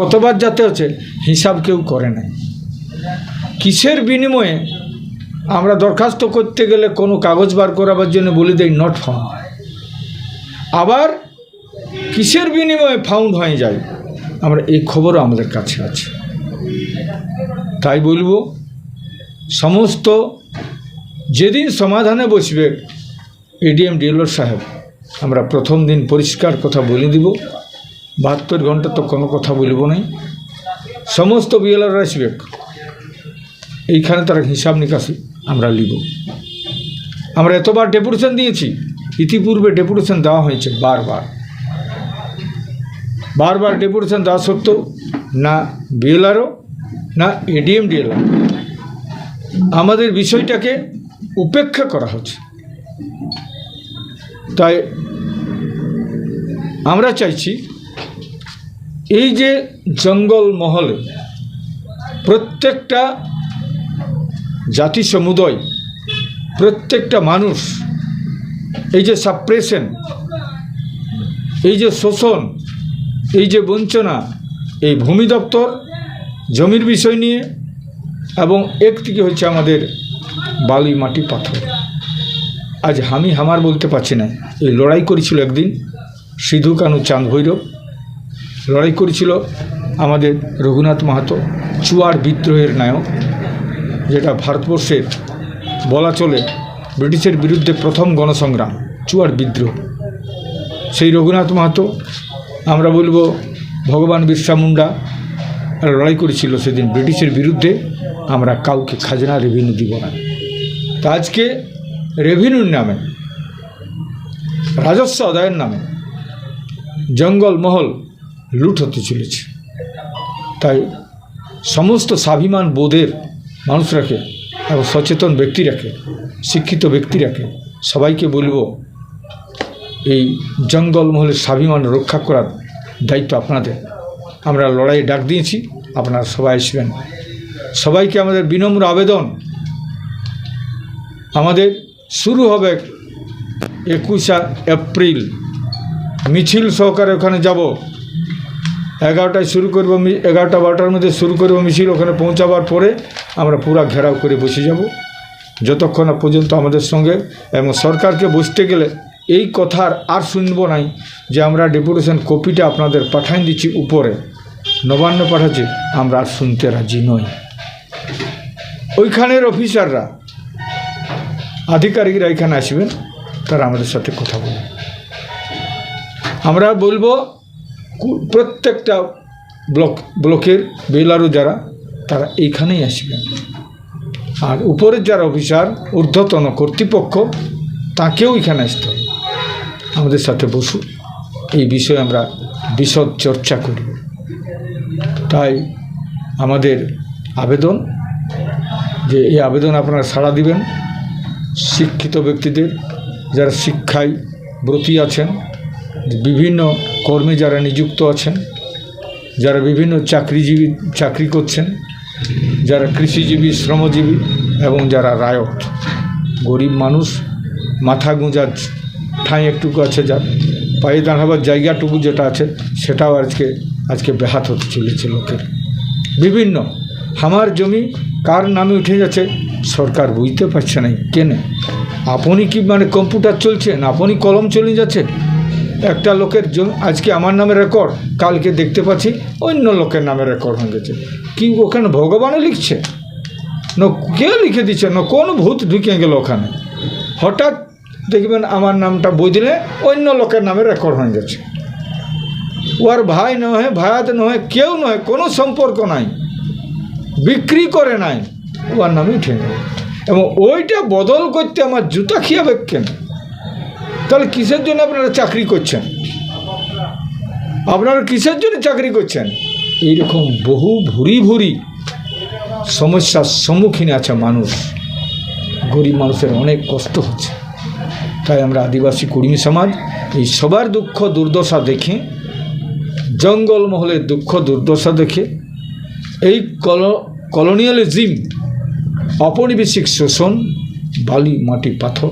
কতবার যাতে হচ্ছে, হিসাব কেউ করে নাই। কিসের বিনিময়ে আমরা দরখাস্ত করতে গেলে কোনো কাগজ বার করাবার জন্য বলে দেয় নট ফাউন্ড আবার কিসের বিনিময়ে ফাউন্ড হয়ে যায়, আমরা এই খবরও আমাদের কাছে আছে। তাই বলব, সমস্ত যেদিন সমাধানে বসবে এডিএম ডিএলওর সাহেব, আমরা প্রথম দিন পরিষ্কার কথা বলে দিব। বাহাত্তর ঘণ্টা তো কোনো কথা বলব নাই। সমস্ত বিএলআর আসবে। এইখানে তারা হিসাব নিকাশি আমরা লিব। আমরা এতবার ডেপুটেশন দিয়েছি, ইতিপূর্বে ডেপুটেশন দেওয়া হয়েছে বারবার। বারবার ডেপুটেশন দেওয়া সত্ত্বেও না বিএলআরও, না এডিএম ডিএলআর। আমাদের বিষয়টাকে উপেক্ষা করা হচ্ছে। তাই আমরা চাইছি এই যে জঙ্গল মহলে প্রত্যেকটা জাতি সমুদয়, প্রত্যেকটা মানুষ, এই যে সাপ্রেশন এই যে শোষণ, এই যে বঞ্চনা, এই ভূমি দপ্তর, জমির বিষয় নিয়ে এবং একদিকে হচ্ছে আমাদের বালি মাটি পাথর। আজ আমি হামার বলতে পারছি না। এই লড়াই করেছিল একদিন সিধু কানু চাঁদ ভৈরব। লড়াই করেছিল আমাদের রঘুনাথ মাহাতো, চুয়ার বিদ্রোহের নায়ক, যেটা ভারতবর্ষের বলা চলে ব্রিটিশের বিরুদ্ধে প্রথম গণসংগ্রাম, চুয়ার বিদ্রোহ। সেই রঘুনাথ মাহাতো, আমরা বলব ভগবান বিরসা মুন্ডা লড়াই করেছিল সেদিন ব্রিটিশের বিরুদ্ধে, আমরা কাউকে খাজনা রেভিনিউ দিব না। তা আজকে রেভিনিউর নামে, রাজস্ব আদায়ের নামে, জঙ্গল মহল লুট হতে চলেছে। তাই সমস্ত স্বাভিমান বোধের মানুষরাকে এবং সচেতন ব্যক্তিরাকে, শিক্ষিত ব্যক্তিরাকে সবাইকে বলব, এই জঙ্গল মহলের স্বাভিমান রক্ষা করার দায়িত্ব আপনাদের। আমরা লড়াই ডাক দিয়েছি, আপনারা সবাই আসবেন। সবাইকে আমাদের বিনম্র আবেদন। আমাদের শুরু হবে একুশা এপ্রিল। মিছিল সহকারে ওখানে যাব। এগারোটায় শুরু করব এগারোটা বারোটার মধ্যে শুরু করব মিছিল, ওখানে পৌঁছাবার পরে আমরা পুরা ঘেরাও করে বসে যাব। যতক্ষণ না পর্যন্ত আমাদের সঙ্গে এবং সরকারকে বসতে গেলে এই কথার আর শুনব নাই যে আমরা ডেপুটেশন কপিটা আপনাদের পাঠাই দিচ্ছি উপরে। নবান্ন পাঠাচ্ছি, আমরা আর শুনতে রাজি নই। ওইখানের অফিসাররা, আধিকারিকরা এখানে আসবেন, তারা আমাদের সাথে কথা বলবে। আমরা বলব প্রত্যেকটা ব্লক, ব্লকের বেলারও যারা, তারা এইখানেই আসবেন আর উপরের যারা অফিসার, ঊর্ধ্বতন কর্তৃপক্ষ, তাকেও এখানে আসতে হবে। আমাদের সাথে বসু এই বিষয়ে আমরা বিশদ চর্চা করি। তাই আমাদের আবেদন, যে এই আবেদন আপনারা সাড়া দিবেন। শিক্ষিত ব্যক্তিদের, যারা শিক্ষায় ব্রতী আছেন বিভিন্ন কর্মে যারা নিযুক্ত আছেন, যারা বিভিন্ন চাকরিজীবী, চাকরি করছেন, যারা কৃষিজীবী, শ্রমজীবী এবং যারা রায়ত। গরিব মানুষ, মাথা গুঁজার ঠাঁই একটুকু আছে যার, পায়ে দাঁড়াবার জায়গাটুকু যেটা আছে, সেটাও আজকে আজকে ব্যাহাত হতে চলেছে লোকের। বিভিন্ন, আমার জমি কার নামে উঠে যাচ্ছে সরকার বুঝতে পারছে না, কেনে? আপনি কি মানে কম্পিউটার চলছেন আপনি কলম চলে যাচ্ছে? একটা লোকের জমি আজকে আমার নামে রেকর্ড কালকে দেখতে পাচ্ছি অন্য লোকের নামে রেকর্ড হয়ে গেছে। কি ওখানে ভগবানও লিখছে? না, কে লিখে দিচ্ছে? না, কোন ভূত ঢুকে গেল ওখানে? হঠাৎ দেখবেন আমার নামটা বদলে অন্য লোকের নামে রেকর্ড হয়ে গেছে। ওর ভাই নহে, ভায়াত নহে, কেউ নহে, কোনো সম্পর্ক নাই। বিক্রি করে নাই। ওর নামে উঠে এবং ওইটা বদল করতে আমার জুতা খিয়াবে কেন? তাহলে কিসের জন্য আপনারা চাকরি করছেন? আপনারা কিসের জন্য চাকরি করছেন? এইরকম বহু ভুরি ভুরি সমস্যার সম্মুখীন আছে মানুষ। গরিব মানুষের অনেক কষ্ট হচ্ছে। তাই আমরা আদিবাসী কর্মী সমাজ এই সবার দুঃখ দুর্দশা দেখে জঙ্গলমহলের দুঃখ দুর্দশা দেখে, এই কল, কলোনিয়ালিজিম ঔপনিবেশিক শোষণ, বালি মাটি পাথর